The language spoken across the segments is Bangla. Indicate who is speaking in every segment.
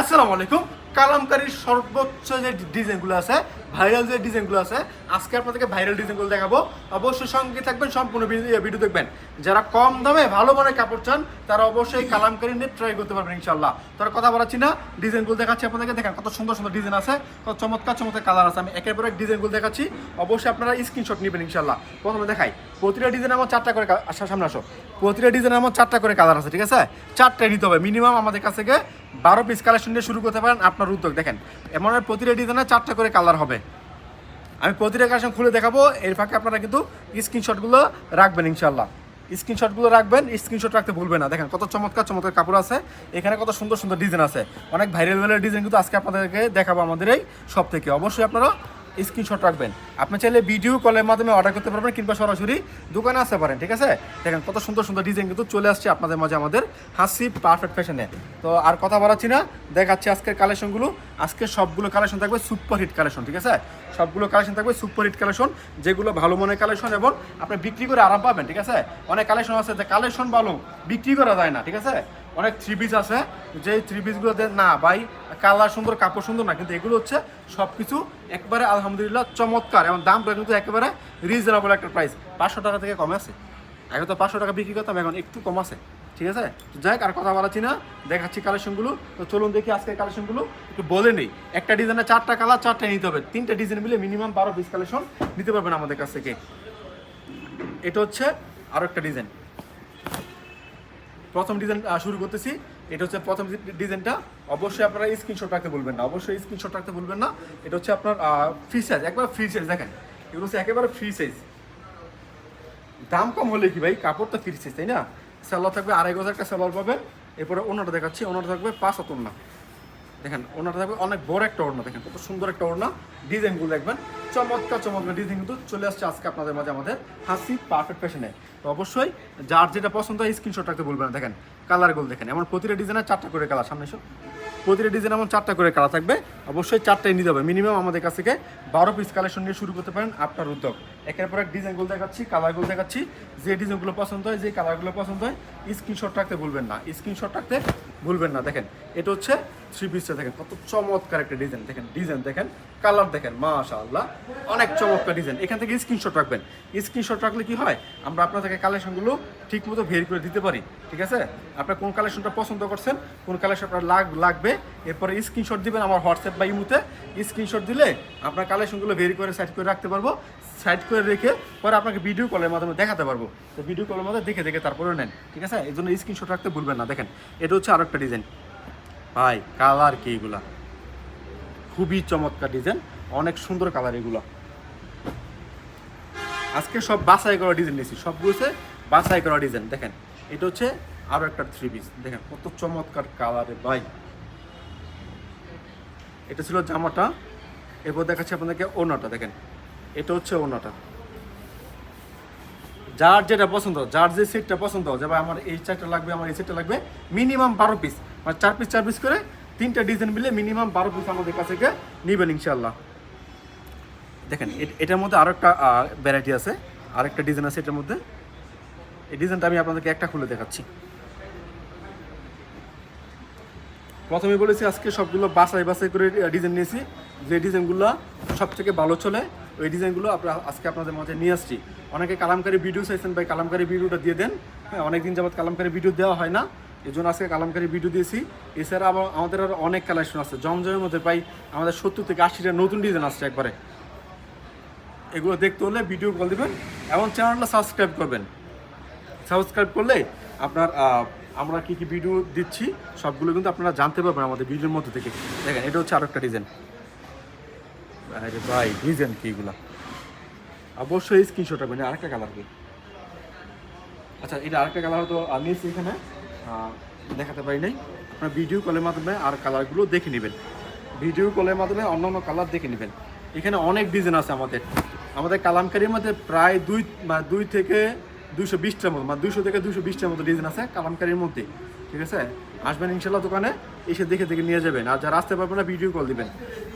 Speaker 1: আসসালামু আলাইকুম। কালামকারীর সর্বোচ্চ যে ডিজাইনগুলো আছে ভাইরাল যে ডিজাইনগুলো আছে, আজকে আপনাদেরকে ভাইরাল ডিজাইনগুলো দেখাবো। অবশ্যই সঙ্গে থাকবেন, সম্পূর্ণ ভিডিও দেখবেন। যারা কম দামে ভালো মানের কাপড় চান, তারা অবশ্যই কালামকারী নিয়ে ট্রাই করতে পারবেন ইনশাল্লাহ তার কথা বলাচ্ছি না, ডিজাইনগুলো দেখাচ্ছি আপনাদেরকে। দেখেন, কত সুন্দর সুন্দর ডিজাইন আছে, কত চমৎকার চমৎকার কালার আছে। আমি একের পর এক ডিজাইনগুলো দেখাচ্ছি। অবশ্যই আপনারা স্ক্রিনশট নেবেন ইনশাল্লাহ প্রথমে দেখাই প্রতিটা ডিজাইন আমার চারটা করে আসা সামনে আসো। প্রতিটা ডিজাইন আমার চারটা করে কালার আছে, ঠিক আছে? চারটায় নিতে হবে। মিনিমাম আমাদের কাছ থেকে বারো পিস কালেকশন দিয়ে শুরু করতে পারেন আপনার উদ্যোগ। দেখেন, এমন প্রতিটা ডিজাইনে চারটা করে কালার হবে। আমি প্রতিটা কালেকশন খুলে দেখাবো। এর ফাঁকে আপনারা কিন্তু স্ক্রিনশটগুলো রাখবেন ইনশাল্লাহ স্ক্রিনশটগুলো রাখবেন স্ক্রিনশট রাখতে ভুলবেন না। দেখেন, কত চমৎকার চমৎকার কাপড় আছে। এখানে কত সুন্দর সুন্দর ডিজাইন আছে। অনেক ভাইরাল ভাইরাল ডিজাইন কিন্তু আজকে আপনাদেরকে দেখাবো আমাদের এই সব থেকে। অবশ্যই আপনারা স্ক্রিনশট রাখবেন। আপনি চাইলে ভিডিও কলের মাধ্যমে অর্ডার করতে পারবেন কিংবা সরাসরি দোকানে আসতে পারেন, ঠিক আছে? দেখেন কত সুন্দর সুন্দর ডিজাইন কিন্তু চলে আসছে আপনাদের মাঝে আমাদের হাসি পারফেক্ট ফ্যাশনে তো আর কথা বাড়াচ্ছি না, দেখাচ্ছি আজকের কালেকশনগুলো আজকে সবগুলো কালেকশন থাকবে সুপার হিট কালেকশন ঠিক আছে? সবগুলো কালেকশন থাকবে সুপার হিট কালেকশন যেগুলো ভালো মনের কালেকশন এবং আপনি বিক্রি করে আরাম পাবেন, ঠিক আছে? অনেক কালেকশন আছে যে কালেকশন ভালো, বিক্রি করা যায় না, ঠিক আছে? অনেক থ্রি পিস আছে। যে থ্রি পিসগুলো না ভাই, কালার সুন্দর, কাপড় সুন্দর না, কিন্তু এগুলো হচ্ছে সব কিছু একবারে আলহামদুলিল্লাহ চমৎকার এবং দামটা কিন্তু একেবারে রিজনেবল একটা প্রাইস পাঁচশো টাকা থেকে কমে আছে। আগে তো পাঁচশো টাকা বিক্রি করতাম, এখন একটু কম আছে। ঠিক আছে? যাই আর কথা বলাচ্ছি না। দেখাচ্ছি কালেকশনগুলো তো চলুন দেখি আজকের কালেকশনগুলো একটু বলে নেই। একটা ডিজাইনে চারটা কালার চারটা নিতে হবে। তিনটা ডিজাইন মিলে মিনিমাম বারো পিস কালেকশন নিতে পারবেন আমাদের কাছ থেকে। এটা হচ্ছে আরও একটা ডিজাইন প্রথম ডিজাইন শুরু করতেছি। এটা হচ্ছে প্রথম ডিজাইনটা অবশ্যই আপনারা স্ক্রিনশট রাখতে বলবেন না। অবশ্যই স্ক্রিনশট রাখতে বলবেন না। এটা হচ্ছে আপনার ফ্রি সাইজ একবার ফ্রি সাইজ দেখেন। এগুলো হচ্ছে একেবারে ফ্রি সাইজ দাম কম হলে কি ভাই? কাপড় তো ফ্রি সাইজ তাই না? স্যালোয়ার থাকবে আড়াই গজ একটা স্যালোয়ার পাবেন। এরপরে ওনাটা দেখাচ্ছি। ওনাটা থাকবে পাঁচ হাত ওড়না। দেখেন ওনাটা থাকবে অনেক বড় একটা ওড়না, দেখেন, কত সুন্দর একটা ওড়না। ডিজাইনগুলো দেখবেন, চমৎকার চমৎকার ডিজাইন কিন্তু চলে আসছে আজকে আপনাদের মাঝে আমাদের হাসি পারফেক্ট ফ্যাশনে। তো অবশ্যই যার যেটা পছন্দ হয় স্ক্রিনশট রাখতে বলবেন দেখেন কালারগুলো দেখেন, এমন প্রতিটা ডিজাইনের চারটা করে কালার সামনে এসো। প্রতিটা ডিজাইন এমন চারটা করে কালার থাকবে, অবশ্যই চারটাই নিতে হবে। মিনিমাম আমাদের কাছ থেকে বারো পিস কালেকশন নিয়ে শুরু করতে পারেন আপনার উদ্যোগ। একের পর এক ডিজাইনগুলো দেখাচ্ছি কালারগুলো দেখাচ্ছি, যে ডিজাইনগুলো পছন্দ হয়, যে কালারগুলো পছন্দ হয় স্ক্রিনশট রাখতে ভুলবেন না। স্ক্রিনশট রাখতে ভুলবেন না। দেখেন, এটা হচ্ছে থ্রি পিসটা দেখেন, কত চমৎকার একটা ডিজাইন দেখেন ডিজাইন দেখেন কালার দেখেন, মাশাআল্লাহ। অনেক চমৎকার ডিজাইন এখান থেকে স্ক্রিনশট রাখবেন। স্ক্রিনশট রাখলে কি হয়? আমরা আপনাদেরকে কালেকশনগুলো ঠিক মতো ভেরি করে দিতে পারি। ঠিক আছে? আপনার কোন কালেকশনটা পছন্দ করছেন, কোন কালেকশন আপনার লাগ, লাগবে, এরপরে স্ক্রিনশট দিবেন আমার হোয়াটসঅ্যাপ বা ইমুতে। স্ক্রিনশট দিলে আপনার কালেকশনগুলো ভেরি করে সাইড করে রাখতে পারব। সাইড করে রেখে পরে আপনাকে ভিডিও কলের মাধ্যমে দেখাতে পারব। তো ভিডিও কলের মধ্যে দেখে দেখে তারপরে নেন। ঠিক আছে? এই জন্য স্ক্রিনশট রাখতে ভুলবেন না। দেখেন, এটা হচ্ছে আরেকটা ডিজাইন ভাই কালার কি এগুলা? খুবই চমৎকার ডিজাইন অনেক সুন্দর কালার এগুলো। আজকে সব বাছাই করা ডিজাইন নিয়েছি সবগুলোতে বাছাই করা ডিজাইন দেখেন। এটা হচ্ছে আরও একটা থ্রি পিস দেখেন কত চমৎকার কালারে ভাই। এটা ছিল জামাটা, এরপর দেখাচ্ছি আপনাদেরকে ওনাটা দেখেন। এটা হচ্ছে ওনাটা যার যেটা পছন্দ, যার যে সেটটা পছন্দ, যে ভাই, আমার এই চারটা লাগবে, আমার এই সেটটা লাগবে মিনিমাম বারো পিস মানে চার পিস চার পিস করে তিনটা ডিজাইন মিলে মিনিমাম বারো পিস আমাদের কাছ থেকে নেবেন ইনশাল্লাহ দেখেন এটার মধ্যে আরও একটা ভ্যারাইটি আছে, আরেকটা ডিজাইন আছে এটার মধ্যে। এই ডিজাইনটা আমি আপনাদেরকে একটা খুলে দেখাচ্ছি। প্রথমে বলেছি আজকে সবগুলো বাছাই বাছাই করে ডিজাইন নিয়েছি। যে ডিজাইনগুলো সব থেকে ভালো চলে, ওই ডিজাইনগুলো আমরা আজকে আপনাদের মাঝে নিয়ে আসছি। অনেকে কালামকারী ভিডিও চাইছেন, ভাই কালামকারী ভিডিওটা দিয়ে দেন। হ্যাঁ অনেকদিন যাবত কালামকারী ভিডিও দেওয়া হয় না। এই জন্য আজকে কালামকারী ভিডিও দিয়েছি। এছাড়া আবার আমাদের আরও অনেক কালেকশন আছে। জমজমের মধ্যে প্রায় আমাদের সত্তর থেকে আশিটা নতুন ডিজাইন আসছে একবারে। এগুলো দেখতে হলে ভিডিও কল দিবেন এবং চ্যানেলটা সাবস্ক্রাইব করবেন। সাবস্ক্রাইব করলে আপনার আমরা কি কি ভিডিও দিচ্ছি, সবগুলো কিন্তু আপনারা জানতে পারবেন আমাদের ভিডিওর মধ্যে থেকে। দেখেন, এটা হচ্ছে আরেকটা ডিজাইন ভাই ডিজাইন কি এগুলা? অবশ্যই স্ক্রিনশট রাখবেন, আরেকটা কালার কি আচ্ছা এটা আরেকটা কালার হয়তো নিয়েছি এখানে। দেখাতে পারি নাই। আপনার ভিডিও কলের মাধ্যমে আর কালারগুলো দেখে নেবেন। ভিডিও কলের মাধ্যমে অন্য অন্য কালার দেখে নেবেন। এখানে অনেক ডিজাইন আছে আমাদের। আমাদের কালামকারির মধ্যে প্রায় দুই মানে দুই থেকে দুশো বিশটার মতো মানে দুশো থেকে দুশো বিশটার মতো ডিজাইন আছে কালামকারির মধ্যে। ঠিক আছে? আসবেন ইনশাল্লাহ দোকানে, এসে দেখে দেখে নিয়ে যাবেন। আর যারা আসতে পারবেন না ভিডিও কল দিবেন।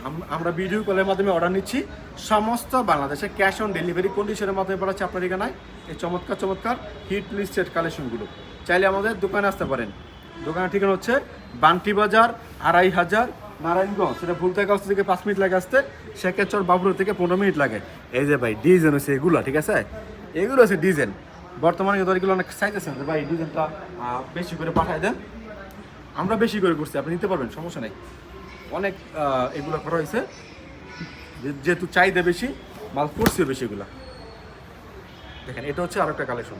Speaker 1: আম- আমরা ভিডিও কলের মাধ্যমে অর্ডার নিচ্ছি। সমস্ত বাংলাদেশে ক্যাশ অন ডেলিভারি কন্ডিশনের মাধ্যমে পাঠাচ্ছি আপনার এখানে এই চমৎকার চমৎকার হিট লিস্টেড কালেকশনগুলো চাইলে আমাদের দোকানে আসতে পারেন। দোকানের ঠিকানা হচ্ছে বান্টি বাজার, আড়াই হাজার, নারায়ণগঞ্জ। সেটা ভুলতাগঞ্জ থেকে পাঁচ মিনিট লাগে আসতে শেখেচর বাবুর থেকে পনেরো মিনিট লাগে। এই যে ভাই, ডিজাইন হচ্ছে এগুলো, ঠিক আছে? এগুলো হচ্ছে ডিজাইন। বর্তমানে এগুলো অনেক চাইতেছেন ভাই, ডিজাইনটা বেশি করে পাঠায় দেন। আমরা বেশি করে করছি, আপনি নিতে পারবেন, সমস্যা নেই। অনেক এগুলো করা হয়েছে যেহেতু চাহিদা বেশি, মাল করছে বেশি এগুলা। দেখেন, এটা হচ্ছে আর একটা কালেকশন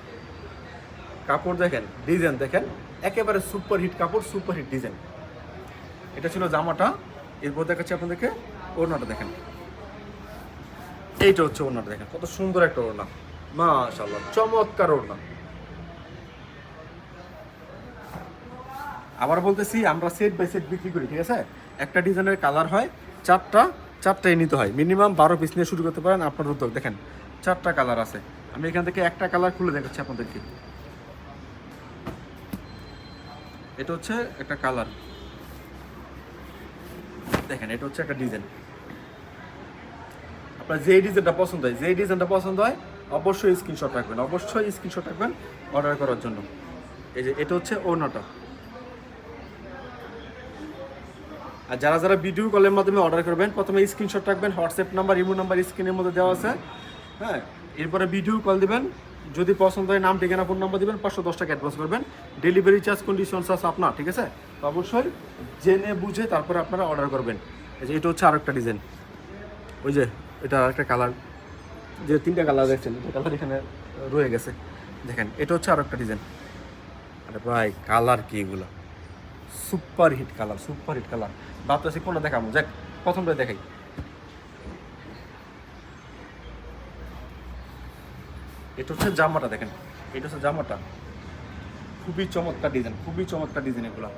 Speaker 1: কাপড় দেখেন ডিজাইন দেখেন, একেবারে সুপার হিট কাপড় সুপার হিট ডিজাইন এটা ছিল জামাটা। এরপর দেখাচ্ছি আপনাদেরকে ওড়নাটা দেখেন। এইটা হচ্ছে ওড়নাটা দেখেন, কত সুন্দর একটা ওড়না। মাশাল্লাহ চমৎকার ওড়না। আবার বলতেছি, আমরা সেট বাই সেট বিক্রি করি, ঠিক আছে? একটা ডিজাইনের কালার হয়, চারটা, চারটাই নিতে হয়। মিনিমাম বারো পিস নিয়ে শুরু করতে পারেন আপনার উদ্যোগ। দেখেন, চারটা কালার আছে। আমি এখান থেকে একটা কালার খুলে দেখাচ্ছি আপনাদেরকে। এটা হচ্ছে একটা কালার দেখেন, এটা হচ্ছে একটা ডিজাইন আপনার যেই ডিজাইনটা পছন্দ হয়, যেই ডিজাইনটা পছন্দ হয়, অবশ্যই স্ক্রিনশট রাখবেন, অবশ্যই স্ক্রিনশট রাখবেন অর্ডার করার জন্য। এই যে, এটা হচ্ছে ওনাটা আর যারা যারা ভিডিও কলের মাধ্যমে অর্ডার করবেন, প্রথমে স্ক্রিনশট রাখবেন হোয়াটসঅ্যাপ নাম্বার ইমো নাম্বার স্ক্রিনের মধ্যে দেওয়া আছে। হ্যাঁ এরপরে ভিডিও কল দিবেন যদি পছন্দ হয় নাম, ঠিকানা ফোন নাম্বার দিবেন, পাঁচশো দশ টাকা অ্যাডভান্স করবেন। ডেলিভারি চার্জ কন্ডিশনস আছে আপনার, ঠিক আছে? তো অবশ্যই জেনে বুঝে তারপরে আপনারা অর্ডার করবেন। এই যে এটা হচ্ছে আর একটা ডিজাইন ওই যে এটা আর একটা কালার যে তিনটা কালার দেখছেন এটা কালার এখানে রয়ে গেছে। দেখেন, এটা হচ্ছে আর একটা ডিজাইন আরে ভাই কালার কি এগুলো? Super hit colour super hit colour ভাবতেছি কোনটা দেখাবো? যাক প্রথমটা দেখাই। এটা হচ্ছে জামাটা দেখেন। এটা হচ্ছে জামাটা। খুবই চমৎকার ডিজাইন খুবই চমৎকার ডিজাইন এগুলো।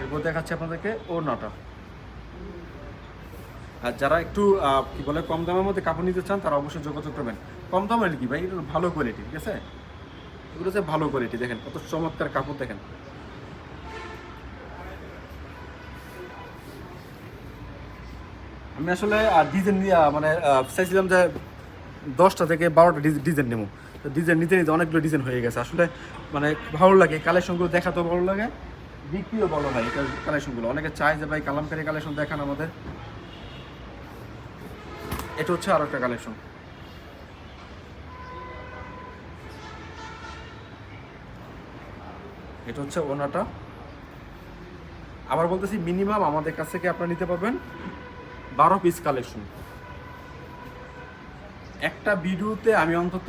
Speaker 1: এরপর দেখাচ্ছি আপনাদেরকে ওড়নাটা। আর যারা একটু কি বলে, কম দামের মধ্যে কাপড় নিতে চান, তারা অবশ্যই যোগাযোগ করবেন। কম দামের কি ভাই? এটা ভালো কোয়ালিটি ঠিক আছে? এগুলো হচ্ছে ভালো কোয়ালিটি দেখেন, কত চমৎকার কাপড় দেখেন। আমি আসলে ডিজাইন মানে চাইছিলাম যে দশটা থেকে বারোটা ডিজাইন নেব। তো ডিজাইন নিতে নিতে অনেকগুলো ডিজাইন হয়ে গেছে। আসলে মানে ভালো লাগে। কালেকশনগুলো দেখাতেও ভালো লাগে, বিক্রিও ভালো হয় এটা কালেকশনগুলো। অনেকে চায় যে, ভাই, কালামকারি কালেকশন দেখান আমাদের। এটা হচ্ছে আরও একটা কালেকশন। এটা হচ্ছে ওনাটা। আবার বলতেছি, মিনিমাম আমাদের কাছ থেকে আপনারা নিতে পারবেন। বারো পিস কালেকশন একটা ভিডিওতে আমি অন্তত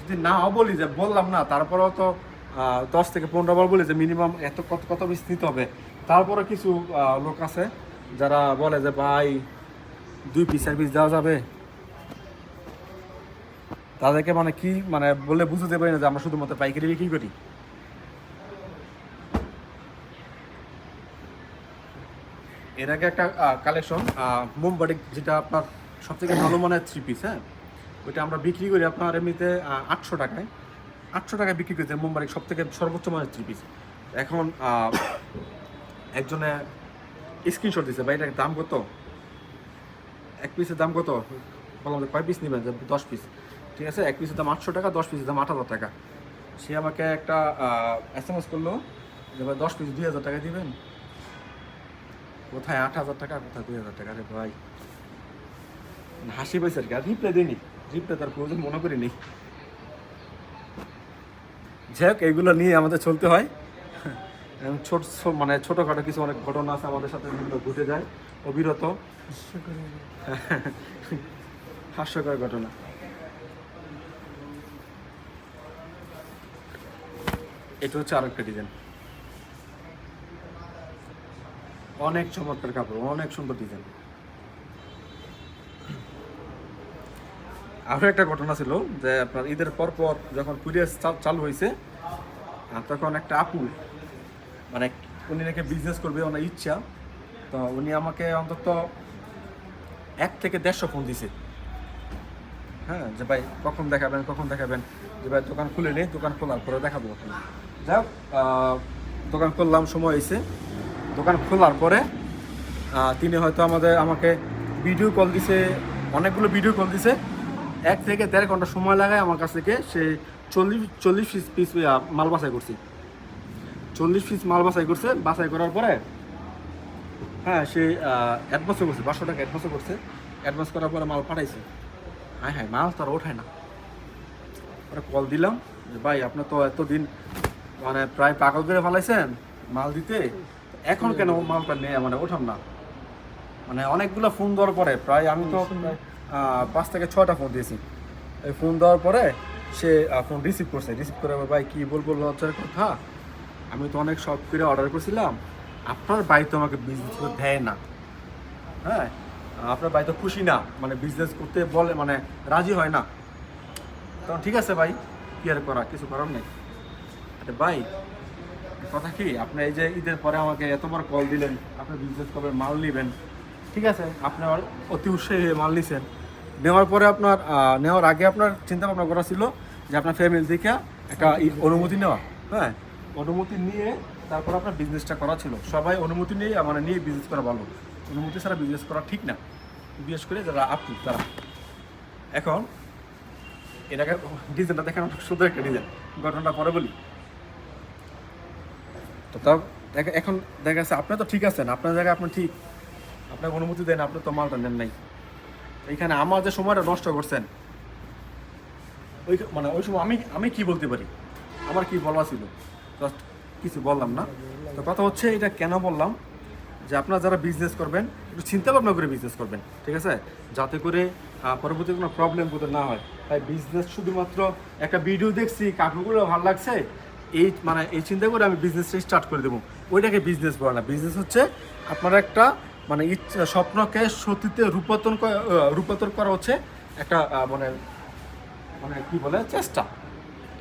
Speaker 1: যদি নাও বলি যে বললাম না, তারপরেও তো দশ থেকে পনেরো বার বলি যে মিনিমাম এত কত কত পিস নিতে হবে। তারপরে কিছু লোক আছে যারা বলে যে, ভাই, দুই পিস চার পিস দেওয়া যাবে? তাদেরকে মানে কি মানে বলে বুঝতে পারি না যে আমরা শুধুমাত্র পাইকারি বিক্রি করি। এর আগে একটা কালেকশন মুম্বাটি যেটা আপনার সব থেকে ভালো মানের থ্রি পিস হ্যাঁ? ওইটা আমরা বিক্রি করি আপনার এমনিতে আটশো টাকায়। আটশো টাকায় বিক্রি করতে মুম্বাই সব থেকে সর্বোচ্চ মানের থ্রি পিস এখন একজনে স্ক্রিনশট দিছে, ভাই এটার দাম কত? এক পিসের দাম কত? বললাম যে, কয় পিস নেবেন? দশ পিস ঠিক আছে, এক পিসের দাম আটশো টাকা, দশ পিসের দাম আট হাজার টাকা। সে আমাকে একটা এস এম এস করল যে, ভাই, দশ পিস দুই হাজার টাকা দিবেন? কোথায় আট হাজার টাকা কোথায় দুই হাজার টাকা? রে ভাই। হাসি পাইছে আর কি আর রিপ্লাই দিইনি রিপ্লাই তার প্রয়োজন মনে করিনি। যাই হোক এইগুলো নিয়ে আমাদের চলতে হয়। ছোট মানে ছোটোখাটো কিছু অনেক ঘটনা আছে আমাদের সাথে যেগুলো ঘটে যায়। অবিরত। হাস্যকর ঘটনা। এটা হচ্ছে আরেকটা ডিজাইন অনেক চমৎকার কাপড়, অনেক সুন্দর ডিজাইন আরও একটা ঘটনা ছিল যে আপনার ঈদের পর পর যখন কুরিয়ার চালু হয়েছে তখন একটা আপু মানে উনি নাকি বিজনেস করবে, ওনার ইচ্ছা। তো উনি আমাকে অন্তত এক থেকে দেড়শো ফোন দিছে। হ্যাঁ যে ভাই, কখন দেখাবেন কখন দেখাবেন? যে ভাই, দোকান খুলে নেই দোকান খোলার পরে দেখাবো। যাই হোক দোকান খুললাম সময় হয়েছে। দোকান খোলার পরে তিনি হয়তো আমাদের, আমাকে ভিডিও কল দিছে, অনেকগুলো ভিডিও কল দিছে। এক থেকে দেড় ঘণ্টা সময় লাগায় আমার কাছ থেকে সে চল্লিশ চল্লিশ পিস পিস মাল বাছাই করছি। চল্লিশ পিস মাল বাছাই করছে, বাছাই করার পরে হ্যাঁ সে অ্যাডভান্সও করছে, পাঁচশো টাকা অ্যাডভান্সও করছে। অ্যাডভান্স করার পরে মাল পাঠাইছে। হ্যাঁ হ্যাঁ মাল তো ওঠায় না। ওরা কল দিলাম যে, ভাই আপনার তো এতদিন মানে প্রায় পাগল করে ফেলাইছেন মাল দিতে। এখন কেন মালটা নেই? মানে ওঠাম না। মানে অনেকগুলো ফোন দেওয়ার পরে প্রায় আমি তো পাঁচ থেকে ছটা ফোন দিয়েছি। এই ফোন দেওয়ার পরে সে ফোন রিসিভ করছে। রিসিভ করে আবার, ভাই কী বলব লজ্জার কথা। আমি তো অনেক শখ করে অর্ডার করছিলাম। আপনার ভাই তো আমাকে বিজনেস করতে দেয় না। হ্যাঁ? আপনার ভাই তো খুশি না। মানে বিজনেস করতে বলে মানে রাজি হয় না। তখন ঠিক আছে ভাই কি আর করা? কিছু করার নেই। আরে ভাই কথা কি? আপনি এই যে ঈদের পরে আমাকে এতবার কল দিলেন, আপনি বিজনেস করবেন মাল নেবেন। ঠিক আছে? আপনি আমার অতি উৎসাহী মাল নিছেন। নেওয়ার পরে আপনার নেওয়ার আগে আপনার চিন্তা ভাবনা করা ছিল যে আপনার ফ্যামিলি থেকে একটা অনুমতি নেওয়া। হ্যাঁ? অনুমতি নিয়ে তারপর আপনার বিজনেসটা করা ছিল। সবাই অনুমতি নিয়ে মানে নিয়ে বিজনেস করা ভালো। অনুমতি ছাড়া বিজনেস করা ঠিক না। বিশেষ করে যারা আপনি, তারা। এখন, এটাকে ডিজাইনটা দেখেন, সুন্দর একটা ডিজাইন ঘটনাটা পরে বলি। তো তাও দেখা- এখন দেখা যাচ্ছে আপনি তো ঠিক আছেন, আপনার জায়গায় আপনি ঠিক। আপনাকে অনুমতি দেন, আপনি তো মালটা নেন নাই। এইখানে আমার যে সময়টা নষ্ট করছেন, ওই মানে ওই সময় আমি আমি কি বলতে পারি? আমার কি বলা ছিল? জাস্ট কিছু বললাম না। তো কথা হচ্ছে, এটা কেন বললাম? যে আপনারা যারা বিজনেস করবেন, একটু চিন্তা ভাবনা করে বিজনেস করবেন, ঠিক আছে? যাতে করে পরবর্তী কোনো প্রবলেম করতে না হয়। তাই বিজনেস শুধুমাত্র একটা ভিডিও দেখছি, কাকুগুলো ভালো লাগছে এই মানে এই চিন্তা করে আমি বিজনেসটা স্টার্ট করে দেবো। ওইটাকে বিজনেস বলে না। বিজনেস হচ্ছে আপনার একটা মানে ইচ্ছা, স্বপ্নকে সত্যিতে রূপান্তর রূপান্তর করা হচ্ছে একটা মানে মানে কি বলে, চেষ্টা।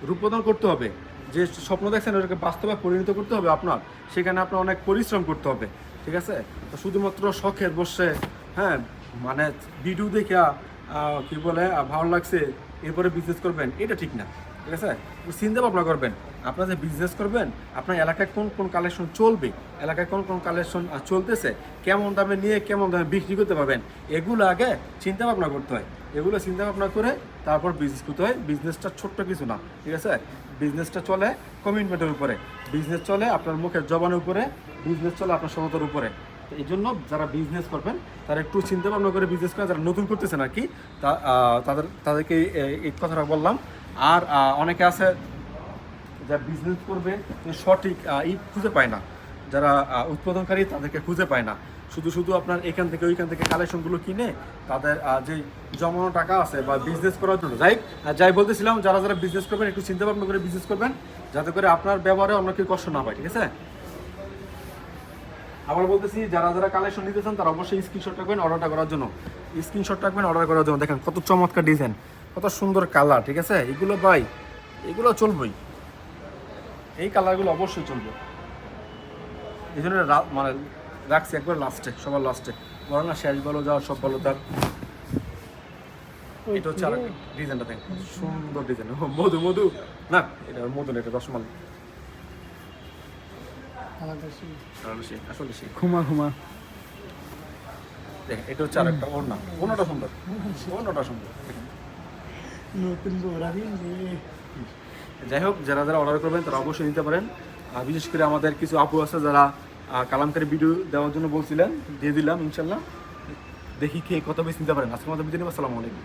Speaker 1: রূপদান করতে হবে। যে স্বপ্ন দেখছেন, ওটাকে বাস্তবে পরিণত করতে হবে আপনার। সেখানে আপনার অনেক পরিশ্রম করতে হবে। ঠিক আছে? শুধুমাত্র শখের বসে হ্যাঁ মানে ভিডিও দেখে কি বলে ভালো লাগছে, এরপরে বিজনেস করবেন, এটা ঠিক না। ঠিক আছে? চিন্তা ভাবনা করবেন। আপনার যে বিজনেস করবেন, আপনার এলাকায় কোন কোন কালেকশন চলবে, এলাকায় কোন কোন কালেকশন চলতেছে, কেমন দামে নিয়ে, কেমন দামে বিক্রি করতে পারবেন, এগুলো আগে চিন্তা ভাবনা করতে হয়। এগুলো চিন্তা ভাবনা করে তারপর বিজনেস করতে হয়। বিজনেসটা ছোট্ট কিছু না, ঠিক আছে? বিজনেসটা চলে কমিটমেন্টের উপরে। বিজনেস চলে আপনার মুখের জবানের উপরে। বিজনেস চলে আপনার সততার উপরে। এই জন্য যারা বিজনেস করবেন, তারা একটু চিন্তা ভাবনা করে বিজনেস করে, যারা নতুন করতেছেন আর কি তাদের, তাদেরকে এই কথাটা বললাম। আর অনেকে আছে যারা বিজনেস করবে সঠিক ই খুঁজে পায় না। যারা উৎপাদনকারী, তাদেরকে খুঁজে পায় না। শুধু শুধু আপনার এখান থেকে, ওইখান থেকে কালেকশনগুলো কিনে তাদের যে জমানো টাকা আছে বা বিজনেস করার জন্য, যাই যাই বলতেছিলাম, যারা যারা বিজনেস করবেন, একটু চিন্তা ভাবনা করে বিজনেস করবেন, যাতে করে আপনার ব্যবহারে অন্য কেউ কষ্ট না পায়, ঠিক আছে? আবার বলতেছি, যারা যারা কালেকশন নিতে চান তারা অবশ্যই স্ক্রিনশট রাখবেন অর্ডারটা করার জন্য। স্ক্রিনশট রাখবেন অর্ডার করার জন্য। দেখেন কত চমৎকার ডিজাইন কত সুন্দর কালার ঠিক আছে? এগুলো ভাই এগুলো চলবেই। এই কালারগুলো অবশ্যই চলবে। এই জন্য মানে রাখছি একবার লাস্টে সবার লাস্টে বলো না শেষ বলো যাওয়ার সব বলো তার এটা হচ্ছে আর ডিজাইনটা দেখ সুন্দর ডিজাইন মধু মধু। না এটা মধু না এটা রসমালাই। আসলে
Speaker 2: ঘুমা ঘুমা।
Speaker 1: দেখেন এটা হচ্ছে আরেকটা ওড়না। ওড়নাটা সুন্দর। ওড়নাটা সুন্দর। যাই হোক, যারা যারা অর্ডার করবেন, তারা অবশ্যই নিতে পারেন। আর বিশেষ করে আমাদের কিছু আপু আছে যারা কালামকারী ভিডিও দেওয়ার জন্য বলছিলেন, দিয়ে দিলাম ইনশাল্লাহ দেখি কে কত বেশি নিতে পারেন। আজকের মতো বিদিন আসসালামু আলাইকুম।